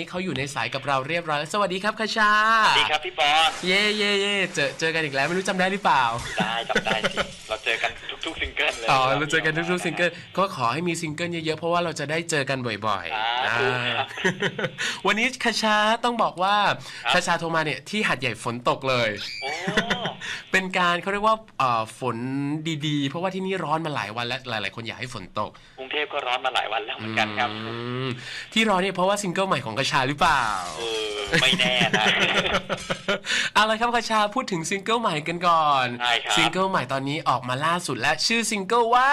นี่เขาอยู่ในสายกับเราเรียบร้อยแล้วสวัสดีครับคชาสวัสดีครับพี่ปอน เย่เย่เย่เจอเจอกันอีกแล้วไม่รู้จำได้หรือเปล่า ได้จำได้สิเราเจอกันทุกๆซิงเกิลเลยอ๋อเราเจอกันทุกๆซิงเกิลก็ขอให้มีซิงเกิลเยอะๆเพราะว่าเราจะได้เจอกันบ่อยอ่าๆถูกอ่าครับวันนี้คชาต้องบอกว่าครับคชาโทรมาเนี่ยที่หัดใหญ่ฝนตกเลย โอ้ เป็นการเขาเรียกว่าเอ่อฝนดีๆ เพราะว่าที่นี่ร้อนมาหลายวันและหลาย ๆ คนอยากให้ฝนตกกรุงเทพก็ร้อนมาหลายวันแล้วเหมือนกันครับอืมที่ร้อนเนี่ยเพราะว่าซิงเกิลใหม่ของคชาหรือเปล่าเออไม่แน่นะเอาละครับคชาพูดถึงซิงเกิลใหม่กันก่อนใช่ครับซิงเกิลใหม่ตอนนี้ออกมาล่าสุดและชื่อซิงเกิลว่า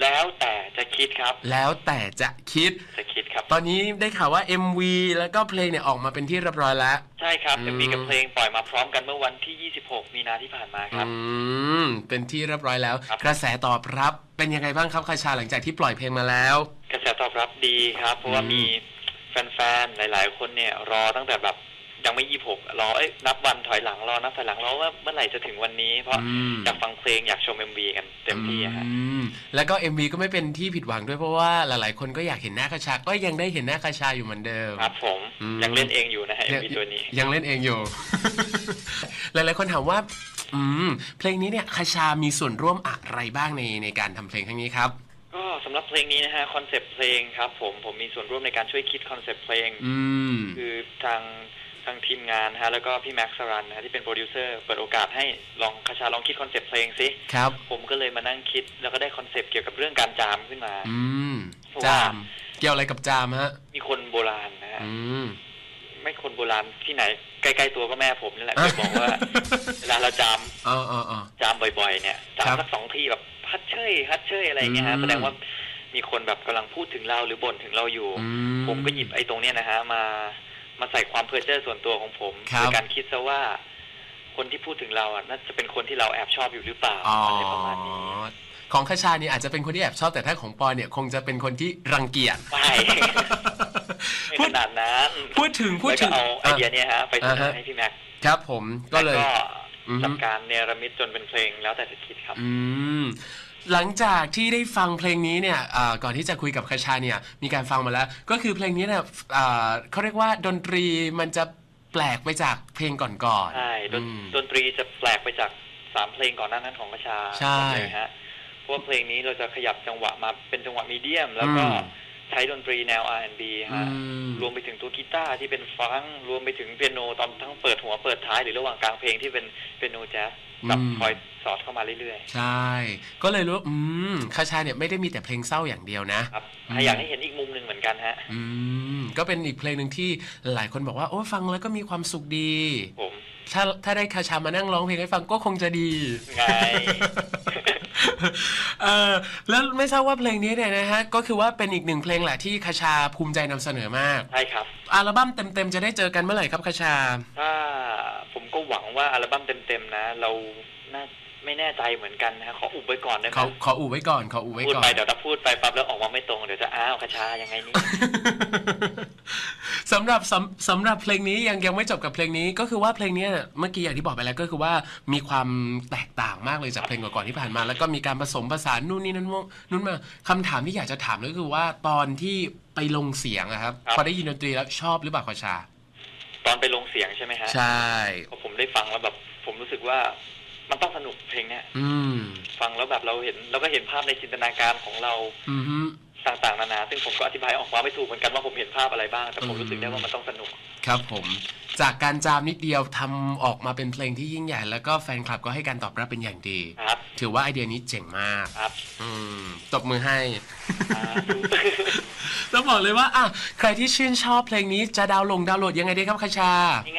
แล้วแต่จะคิดครับ แล้วแต่จะคิดจะคิดครับ ตอนนี้ได้ข่าวว่า MV แล้วก็เพลงเนี่ยออกมาเป็นที่เรียบร้อยแล้ว ใช่ครับ อืมจะมีกับเพลงปล่อยมาพร้อมกันเมื่อวันที่ 26 มีนาที่ผ่านมาครับ อืมเป็นที่เรียบร้อยแล้ว ครับ กระแสตอบรับเป็นยังไงบ้างครับคชาหลังจากที่ปล่อยเพลงมาแล้ว กระแสตอบรับดีครับ เพราะว่าอืมมีแฟนๆ หลาย ๆ คนเนี่ยรอตั้งแต่แบบ ยังไม่26รอเอ้ยนับวันถอยหลังรอนับถอยหลังรอว่าเมื่อไหร่จะถึงวันนี้ เพราะอืมอยากฟังเพลงอยากชม MV กันเต็มที่อะฮะอืมแล้วก็ MV ก็ไม่เป็นที่ผิดหวังด้วยเพราะว่าหลายๆ คนก็อยากเห็นหน้าคชา ก็ยังได้เห็นหน้าคชาอยู่เหมือนเดิมครับผมอืมยังเล่นเองอยู่นะฮะยัง MV ตัวนี้ ยังเล่นเองอยู่ หลายๆคนถามว่าอืมเพลงนี้เนี่ยคชามีส่วนร่วมอะไรบ้างในในการทำเพลงครั้งนี้ครับก็สำหรับเพลงนี้นะฮะคอนเซปต์เพลงครับ ผมผมมีส่วนร่วมในการช่วยคิดคอนเซปต์เพลงอืมคือทาง ทางทีมงานนะฮะแล้วก็พี่แม็กซ์สรันนะฮะที่เป็นโปรดิวเซอร์เปิดโอกาสให้ลองคาชาลองคิดคอนเซปต์เพลงสิครับ ผมก็เลยมานั่งคิดแล้วก็ได้คอนเซปต์เกี่ยวกับเรื่องการจามขึ้นมาอืมเพราะจาว่าม เกี่ยวอะไรกับจามฮะ มีคนโบราณนะฮะอืม ไม่คนโบราณที่ไหนใกล้ๆตัวก็แม่ผมนี่แหละเคยบอกว่า เวลาเราจามอ๋ออ๋ออ๋อจามบ่อยๆ เนี่ยจาครัมบสักสองทีแบบฮัดเชยฮัดเชยอะไรอย่างเงี้ยอืฮะมแสดงว่ามีคนแบบกำลังพูดถึงเราหรือบ่นถึงเราอยู่ อืผมก็หยิบไอ้ตรงเนี้ยนะฮะมา มาใส่ความเพ้อเจ้อส่วนตัวของผมครับ โดยการคิดซะว่า คนที่พูดถึงเราอะน่าจะเป็นคนที่เราแอบชอบอยู่หรือเปล่าอ๋ออะไรประมาณนี้ของคชาเนี่ยอาจจะเป็นคนที่แอบชอบแต่ถ้าของปอนเนี่ยคงจะเป็นคนที่รังเกียจ ไม่ ไม่ขนาดนั้นพูดถึงพูดแล้วถึก็งเอาไอเดียอะเนี้ยฮะไปเสนอ่าอฮะ ให้พี่แม็กซ์ครับผมก็เลย แล้วอือฮึจัดการเนรมิตจนเป็นเพลงแล้วแต่จะคิดครับ อืม หลังจากที่ได้ฟังเพลงนี้เนี่ยอ่าก่อนที่จะคุยกับคชาเนี่ย มีการฟังมาแล้ว ก็คือเพลงนี้เนี่ยอ่าเขาเรียกว่าดนตรีมันจะแปลกไปจากเพลงก่อนๆ ใช่ดนอืมดนตรีจะแปลกไปจากสามเพลงก่อนหน้านั้นของกระชาใช่หมดเลยฮะเพราะว่าเพลงนี้เราจะขยับจังหวะมาเป็นจังหวะมีเดียม แล้วก็อืม ใช้ดนตรีแนว R&B ฮะ อืม รวมไปถึงตัวกีตาร์ที่เป็นฟังก์รวมไปถึงเปียโนตอนทั้งเปิดหัวเปิดท้ายหรือระหว่างกลางเพลงที่เป็นเปียโนแจ๊สกับอืม คอยสอดเข้ามาเรื่อยใช่ ก็เลยรู้ว่าอืมคชาเนี่ยไม่ได้มีแต่เพลงเศร้าอย่างเดียวนะ ๆ ครับอืมให้อยากให้เห็นอีกมุมหนึ่งเหมือนกันฮะ อืม ก็เป็นอีกเพลงหนึ่งที่หลายคนบอกว่าโอ้ฟังแล้วก็มีความสุขดี ผม ถ้าถ้าได้คาชามานั่งร้องเพลงให้ฟังก็คงจะดี ไง เออแล้วไม่ทราบว่าเพลงนี้เนี่ยนะฮะก็คือว่าเป็นอีกหนึ่งเพลงแหละที่คาชาภูมิใจนำเสนอมาก ใช่ครับ อัลบั้มเต็มๆจะได้เจอกันเมื่อไหร่ครับคาชา ถ้าผมก็หวังว่าอัลบั้มเต็มๆนะ เราน่าไม่ แน่ใจเหมือนกันนะขออุบไว้ก่อนได้ไหมขอขออูไว้ก่อนขออูไว้พูดก่อน ไปเดี๋ยวถ้าพูดไปปั๊บแล้วออกมาไม่ตรงเดี๋ยวจะอ้าวคาชายังไงนี่ สำหรับสำสำหรับเพลงนี้ยังยังไม่จบกับเพลงนี้ก็คือว่าเพลงเนี้ยเมื่อกี้อย่างที่บอกไปแล้วก็คือว่ามีความแตกต่างมากเลยจากเพลงก่อนๆที่ผ่านมา แล้วก็มีการผสมผสานนู่นนี่นั่นนู่นนู่นมาคำถามที่อยากจะถามก็คือว่าตอนที่ไปลงเสียงอะครับครับ พอได้ยินดนตรีแล้วชอบหรือเปล่าคาชา ตอนไปลงเสียงใช่ไหมฮะใช่พอผมได้ฟังแล้วแบบผมรู้สึกว่า มันต้องสนุกเพลงเนี้ยอืมฟังแล้วแบบเราเห็นเราก็เห็นภาพในจินตนาการของเราอืมฮึต่างๆนานาซึ่งผมก็อธิบายออกมาไม่ถูกเหมือนกันว่าผมเห็นภาพอะไรบ้าง แต่ผมอืมรู้สึกได้ว่ามันต้องสนุก ครับผม จากการจามนิดเดียวทำออกมาเป็นเพลงที่ยิ่งใหญ่ แล้วก็แฟนคลับก็ให้การตอบรับเป็นอย่างดี ครับ ถือว่าไอเดียนี้เจ๋งมาก ครับ อืมตบมือให้ อ่า ต้องบอกเลยว่าอะใครที่ชื่นชอบเพลงนี้จะดาวน์ลงดาวน์โหลดยังไงดีครับคาชา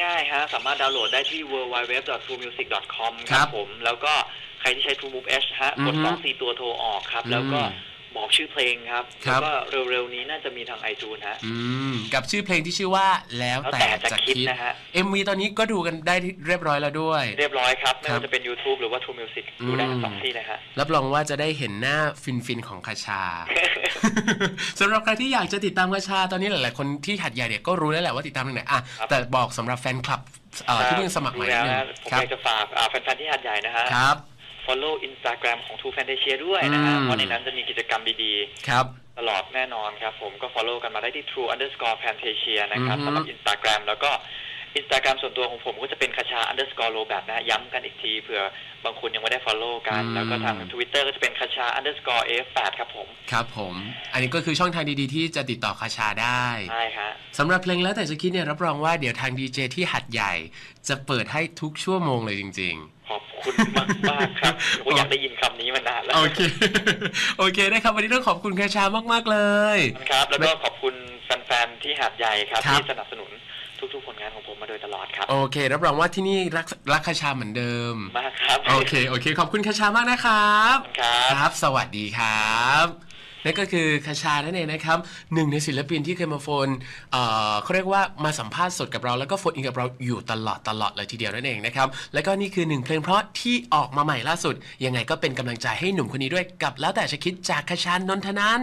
ง่ายๆฮะสามารถดาวน์โหลดได้ที่ www.truemusic.com คครัรับบผม แล้วก็ใครที่ใช้ True Move H ฮะกดอือฮึสองสี่ตัวโทรออกครับ แล้วก็อืม บอกชื่อเพลงครับครัแล้วบก็เร็วๆนี้น่าจะมีทาง iTunes ฮะ อืมกับชื่อเพลงที่ชื่อว่าแล้วแล้วแต่แต่จะจะคิดคิดนะฮะ MV ตอนนี้ก็ดูกันได้เรียบร้อยแล้วด้วย เรียบร้อยครับ ไม่ครับว่าจะเป็น YouTube หรือว่า True Music ดูได้ทั้งสองที่นะฮะ รับรองว่าจะได้เห็นหน้าฟินฟินๆของคาชา สำหรับใครที่อยากจะติดตามคาชาตอนนี้หลาย ๆ คนที่หัดใหญ่เนี่ยก็รู้แล้วแหละว่าติดตามทางไหนอะครับ แต่บอกสำหรับแฟนคลับเอ่อที่เพิ่งสมัครใหม่นิดนึงดูแล้วนะผมครัอบยากจะฝากอ่าแฟนๆที่หาดใหญ่นะฮะ ครับ follow Instagram ของ True Fantasia ด้วยนะฮะ อืม เพราะในนั้นจะมีกิจกรรมดีครับๆแตลอดแน่นอนครับผมก็ follow กันมาได้ที่ true underscore fantasia นะครับอือฮึ สำหรับ Instagram แล้วก็ Instagram ส่วนตัวของผมก็จะเป็นคชา underscore โรแบบนะย้ำกันอีกทีเผื่อบางคนยังไม่ได้ follow กัน แล้วก็ทาง Twitter ก็จะเป็นคชา underscore f8 ครับผมครับผม อันนี้ก็คือช่องทางดีๆ ที่จะติดต่อคาชาได้ใช่ฮะ สำหรับเพลงแล้วแต่จะคิดเนี่ยรับรองว่าเดี๋ยวทางดีเจที่หัดใหญ่ จะเปิดให้ทุกชั่วโมงเลยจริงขอบ คุณมากมากๆครับผมอยากได้ยินคำนี้มานานแล้วๆโอเค โอเคนะครับ วันนี้ต้องขอบคุณคาชามาก ๆ เลยครับ แล้วก็ขอบคุณแฟนๆที่หาดใหญ่ครับครับ ที่สนับสนุนทุกๆผลงานของผมมาโดยตลอดครับ โอเค รับรองว่าที่นี่รักรักคาชาเหมือนเดิม มากครับ โอเค โอเค ขอบคุณคาชามากนะครับ ครับครับสวัสดีครับ นั่นก็คือคาชานั่นเองนะครับหนึ่งในศิลปินที่เคยมาโฟนเขาเรียกว่ามาสัมภาษณ์สดกับเราแล้วก็โฟนอินกับเราอยู่ตลอดตลอดเลยทีเดียวนั่นเองนะครับแล้วก็นี่คือหนึ่งเพลงเพราะที่ออกมาใหม่ล่าสุด ยังไงก็เป็นกำลังใจให้หนุ่มคนนี้ด้วยกับแล้วแต่จะคิดจากคาชานนทนัน